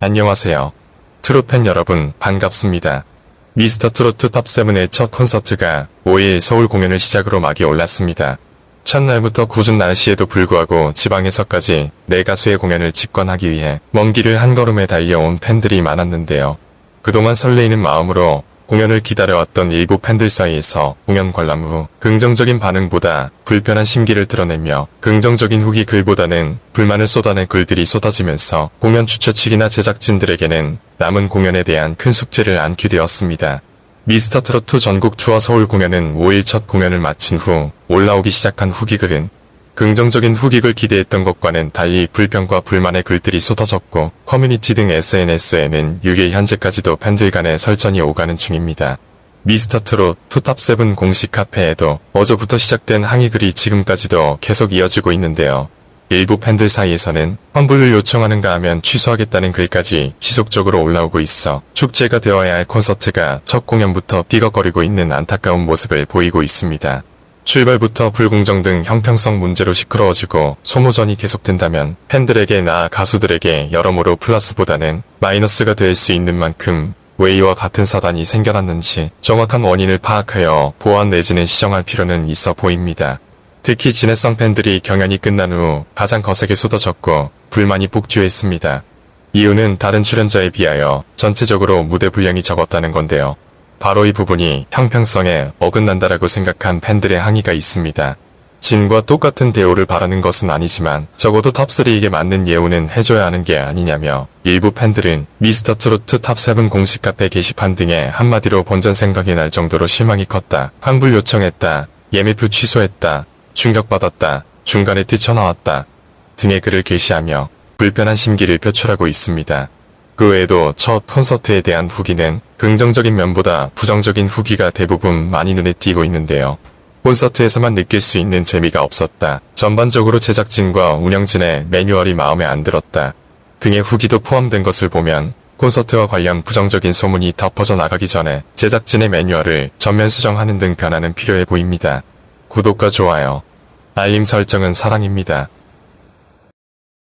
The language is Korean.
안녕하세요. 트롯팬 여러분 반갑습니다. 미스터 트로트 탑7의 첫 콘서트가 5일 서울 공연을 시작으로 막이 올랐습니다. 첫날부터 궂은 날씨에도 불구하고 지방에서까지 내 가수의 공연을 직관하기 위해 먼 길을 한 걸음에 달려온 팬들이 많았는데요. 그동안 설레이는 마음으로 공연을 기다려왔던 일부 팬들 사이에서 공연 관람 후 긍정적인 반응보다 불편한 심기를 드러내며 긍정적인 후기 글보다는 불만을 쏟아낸 글들이 쏟아지면서 공연 주최 측이나 제작진들에게는 남은 공연에 대한 큰 숙제를 안게 되었습니다. 미스터 트로트 전국 투어 서울 공연은 5일 첫 공연을 마친 후 올라오기 시작한 후기글은 긍정적인 후기글 기대했던 것과는 달리 불평과 불만의 글들이 쏟아졌고 커뮤니티 등 SNS에는 6일 현재까지도 팬들 간의 설전이 오가는 중입니다. 미스터 트롯 투탑7 공식 카페에도 어제부터 시작된 항의글이 지금까지도 계속 이어지고 있는데요. 일부 팬들 사이에서는 환불을 요청하는가 하면 취소하겠다는 글까지 지속적으로 올라오고 있어 축제가 되어야 할 콘서트가 첫 공연부터 삐걱거리고 있는 안타까운 모습을 보이고 있습니다. 출발부터 불공정 등 형평성 문제로 시끄러워지고 소모전이 계속된다면 팬들에게 나 가수들에게 여러모로 플러스보다는 마이너스가 될 수 있는 만큼 왜 이와 같은 사단이 생겨났는지 정확한 원인을 파악하여 보완 내지는 시정할 필요는 있어 보입니다. 특히 진해성 팬들이 경연이 끝난 후 가장 거세게 쏟아졌고 불만이 폭주했습니다. 이유는 다른 출연자에 비하여 전체적으로 무대 분량이 적었다는 건데요. 바로 이 부분이 형평성에 어긋난다라고 생각한 팬들의 항의가 있습니다. 진과 똑같은 대우를 바라는 것은 아니지만 적어도 탑3에게 맞는 예우는 해줘야 하는 게 아니냐며 일부 팬들은 미스터 트로트 탑7 공식 카페 게시판 등에 한마디로 본전 생각이 날 정도로 실망이 컸다. 환불 요청했다. 예매표 취소했다. 충격받았다. 중간에 뛰쳐나왔다. 등의 글을 게시하며 불편한 심기를 표출하고 있습니다. 그 외에도 첫 콘서트에 대한 후기는 긍정적인 면보다 부정적인 후기가 대부분 많이 눈에 띄고 있는데요. 콘서트에서만 느낄 수 있는 재미가 없었다. 전반적으로 제작진과 운영진의 매뉴얼이 마음에 안 들었다. 등의 후기도 포함된 것을 보면 콘서트와 관련 부정적인 소문이 덮어져 나가기 전에 제작진의 매뉴얼을 전면 수정하는 등 변화는 필요해 보입니다. 구독과 좋아요, 알림 설정은 사랑입니다.